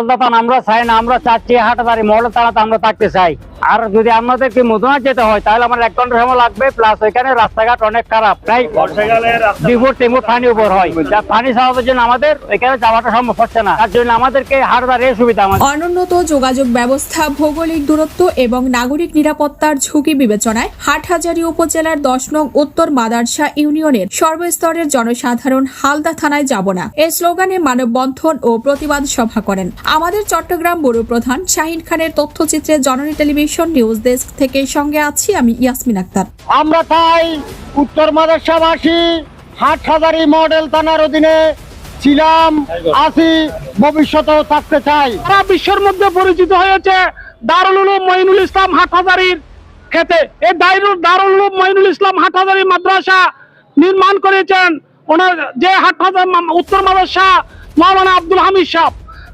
হালদা থানা আমরা চাই না, আমরা চাচ্ছি হাটাদারি মহলের থানাতে আমরা থাকতে চাই। আর যদি আমাদেরকে মধুনাথ যেতে হয়, তাহলে আমার এক ঘণ্টা সময় লাগবে প্লাস ওইখানে রাস্তাঘাট অনেক খারাপ, তাই বিভোর টেমুর পানি উপর হয়। যা পানি চালানোর জন্য আমাদের ওইখানে যাওয়াটা সম্ভব হচ্ছে না। তার জন্য আমাদেরকে হাটাদারি সুবিধা আমাদের। অনুন্নত যোগাযোগ ব্যবস্থা, ভৌগোলিক দূরত্ব এবং নাগরিক নিরাপত্তার ঝুঁকি বিবেচনায় হাটহাজারী উপজেলার দশ নং উত্তর মাদারসা ইউনিয়নের সর্বস্তরের জনসাধারণ হালদা থানায় যাব না। এই স্লোগানে মানববন্ধন ও প্রতিবাদ সভা করেন। আমাদের চট্টগ্রাম ব্যুরো প্রধান শাহিন খানের তথ্যচিত্রে জননী টেলিভিশন নিউজ ডেস্ক থেকে সঙ্গে আছি আমি ইয়াসমিন আক্তার। আমরা চাই উত্তর মাদারসাবাসী হাটহাজারি মডেল থানার অধীনে ছিলাম আছি ভবিষ্যতেও থাকতে চাই। সারা বিশ্বের মধ্যে পরিচিত হয়েছে দারুল উলুম মঈনুল ইসলাম হাটহাজারির খেতে। এই দারুল দারুল উলুম মঈনুল ইসলাম হাটহাজারি মাদ্রাসা নির্মাণ করেছেন। ওনার যে হাটহাজার উত্তর মাদ্রাসা মাওলানা আব্দুল হামিদ সাহ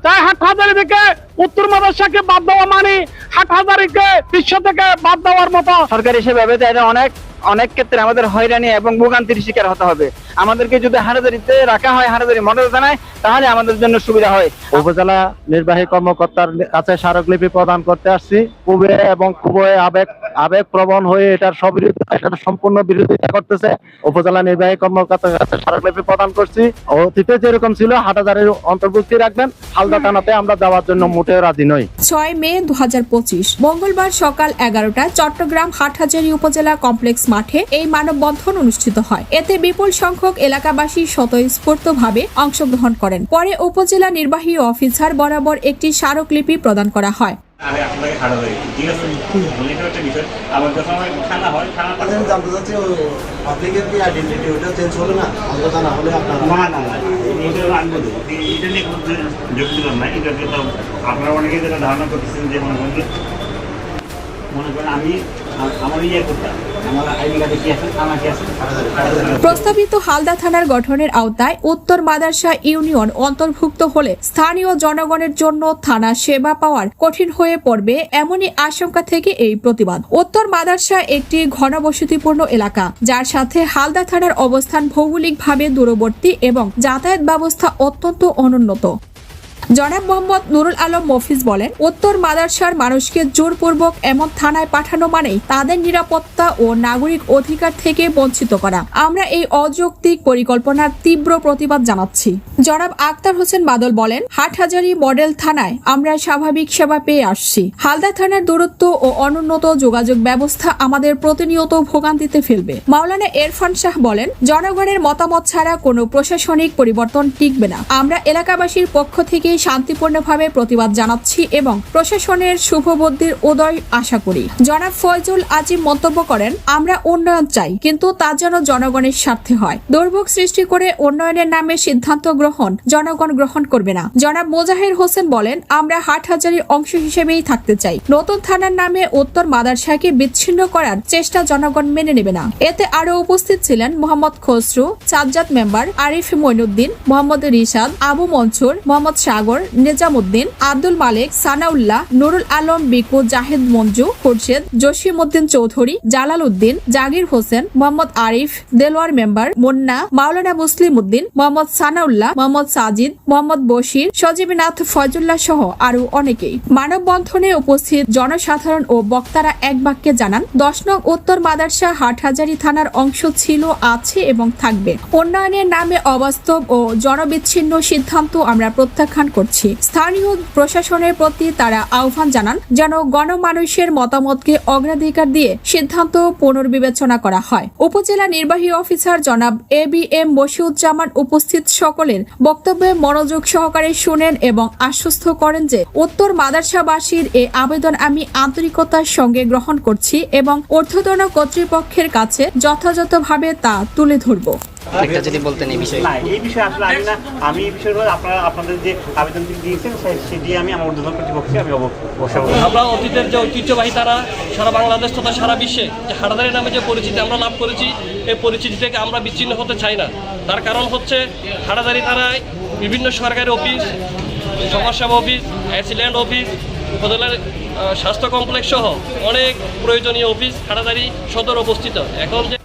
তাই হাটহাজারি থেকে উত্তর মাদ্রাসাকে বাদ দেওয়া মানে হাটহাজারিকে বিশ্ব থেকে বাদ দেওয়ার মতো। সরকার হিসেবে এটা অনেক অনেক ক্ষেত্রে আমাদের হয়রানি এবং ভোগান্তির শিকার হতে হবে। আমাদেরকে যদি হারাদারিতে রাখা হয় হারাদারি মডেল থানায় তাহলে আমাদের জন্য সুবিধা হয়। উপজেলা নির্বাহী কর্মকর্তার কাছে স্মারকলিপি প্রদান করতে আসছি। খুবই এবং খুবই আবেগ আবেগ প্রবণ হয়ে এটার সবিরোধিতা এটার সম্পূর্ণ বিরোধিতা করতেছে। উপজেলা নির্বাহী কর্মকর্তার কাছে স্মারকলিপি প্রদান করছি। অতীতে যেরকম ছিল হাটাদারের অন্তর্ভুক্তি রাখবেন। হালদা থানাতে আমরা যাওয়ার জন্য মোটেও রাজি নয় ছয় মে দু হাজার পঁচিশ, মঙ্গলবার সকাল এগারোটায় চট্টগ্রাম হাটহাজারী উপজেলা কমপ্লেক্স মাঠে এই মানববন্ধন অনুষ্ঠিত হয়। এতে বিপুল সংখ্যক এলাকাবাসী স্বতঃস্ফূর্তভাবে অংশগ্রহণ করেন। পরে উপজেলা নির্বাহী অফিসার বরাবর একটি স্মারকলিপি প্রদান করা হয়। আমি আপনাকে খাড়া দেয় ঠিক আছে এটা একটা বিষয়। আবার যখন আমার খানা হয় খানা আচ্ছা, আমি জানতে চাচ্ছি পাবলিকের কি আইডেন্টিটি ওটা চেঞ্জ হবে না? আলাদা না হলে আপনার না না না এটা নিয়ে কোনো যোগসূচক নাই। এটা দিয়ে আপনারা অনেকে যেটা ধারণা করতেছেন যে মনে করেন মনে করেন আমি প্রস্তাবিত হালদা থানার গঠনের আওতায় উত্তর মাদারসা ইউনিয়ন অন্তর্ভুক্ত হলে স্থানীয় জনগণের জন্য থানা সেবা পাওয়ার কঠিন হয়ে পড়বে এমনই আশঙ্কা থেকে এই প্রতিবাদ। উত্তর মাদারসা একটি ঘনবসতিপূর্ণ এলাকা, যার সাথে হালদা থানার অবস্থান ভৌগোলিকভাবে দূরবর্তী এবং যাতায়াত ব্যবস্থা অত্যন্ত অনুন্নত। জনাব মোহাম্মদ নুরুল আলম মফিজ বলেন, উত্তর মাদারসার মানুষকে জোরপূর্বক এমন থানায় পাঠানো মানেই তাদের নিরাপত্তা ও নাগরিক অধিকার থেকে বঞ্চিত করা। আমরা এই অযৌক্তিক পরিকল্পনার তীব্র প্রতিবাদ জানাচ্ছি। জনাব আক্তার হোসেন বাদল বলেন, হাটহাজারি মডেল থানায় আমরা স্বাভাবিক সেবা পেয়ে আসছি। হালদা থানার দূরত্ব ও অনুন্নত যোগাযোগ ব্যবস্থা আমাদের প্রতিনিয়ত ভোগান্তিতে ফেলবে। মাওলানা এরফান শাহ বলেন, জনগণের মতামত ছাড়া কোনো প্রশাসনিক পরিবর্তন টিকবে না। আমরা এলাকাবাসীর পক্ষ থেকে শান্তিপূর্ণভাবে প্রতিবাদ জানাচ্ছি এবং প্রশাসনের শুভবুদ্ধির উদয় আশা করি। জনাব ফয়জুল আজিম মন্তব্য করেন, আমরা উন্নয়ন চাই, কিন্তু তা যেন জনগণের স্বার্থে হয়। দুর্ভোগ সৃষ্টি করে উন্নয়নের নামে সিদ্ধান্ত গ্রহণ জনগণ গ্রহণ করবে না। জনাব মোজাহির হোসেন বলেন, আমরা হাটহাজারির অংশ হিসেবেই থাকতে চাই। নতুন থানার নামে উত্তর মাদারসাকে বিচ্ছিন্ন করার চেষ্টা জনগণ মেনে নেবে না। এতে আরও উপস্থিত ছিলেন মোহাম্মদ খসরু, সাজ্জাদ মেম্বার আরিফ মইনুদ্দিন, মোহাম্মদ রিশাদ, আবু মনসুর, মোহাম্মদ সাগর নিজামুদ্দিন, আব্দুল মালিক, সানাউল্লাহ, নুরুল আলম, বিকু, জাহেদ, মঞ্জু, খুরশেদ জসিম উদ্দিন চৌধুরী জালাল উদ্দিন জাগির হোসেন, মোহাম্মদ আরিফ দেলোয়ার মেম্বার, মুন্না, মাওলানা মুসলিম উদ্দিন মোহাম্মদ সানাউল্লাহ, মোহাম্মদ সাজিদ, মোহাম্মদ বশির, সজীবনাথ ফয়জুল্লাহ সহ আরও অনেকেই। মানববন্ধনে উপস্থিত জনসাধারণ ও বক্তারা এক বাক্যে জানান, দশ নং উত্তর মাদারসা হাটহাজারী থানার অংশ ছিল, আছে এবং থাকবে। উন্নয়নের নামে অবাস্তব ও জনবিচ্ছিন্ন সিদ্ধান্ত আমরা প্রত্যাখ্যান করছি। স্থানীয় প্রশাসনের প্রতি তারা আহ্বান জানান যেন গণমানুষের মতামতকে অগ্রাধিকার দিয়ে সিদ্ধান্ত পুনর্বিবেচনা করা হয়। উপজেলা নির্বাহী অফিসার জনাব এ বি এম বসিউজ্জামান উপস্থিত সকলের বক্তব্যে মনোযোগ সহকারে শুনেন এবং আশ্বস্ত করেন যে, উত্তর মাদারসাবাসীর এই আবেদন আমি আন্তরিকতার সঙ্গে গ্রহণ করছি এবং ঊর্ধ্বতন কর্তৃপক্ষের কাছে যথাযথভাবে তা তুলে ধরব। একটা যদি বলতেন এই বিষয়ে। না এই বিষয়ে আসলে আমি না আমি এই বিষয়ে আপনারা আপনাদের যে আবেদনটি দিয়েছেন সেটি আমি আমার ঊর্ধ্বতন কর্তৃপক্ষকে আমি অবশ্যই আমরা অতীতের যে ঐতিহ্যবাহী তারা সারা বাংলাদেশ তথা সারা বিশ্বে যে হাটাদারি নামে যে পরিচিতি আমরা লাভ করেছি এই পরিচিতি থেকে আমরা বিচ্ছিন্ন হতে চাই না। তার কারণ হচ্ছে হাটাদারি থানায় বিভিন্ন সরকারি অফিস সমাজসেবা অফিস অ্যাক্সিডেন্ট অফিস উপজেলার স্বাস্থ্য কমপ্লেক্স সহ অনেক প্রয়োজনীয় অফিস হাটাদারি সদর অবস্থিত। এখন যে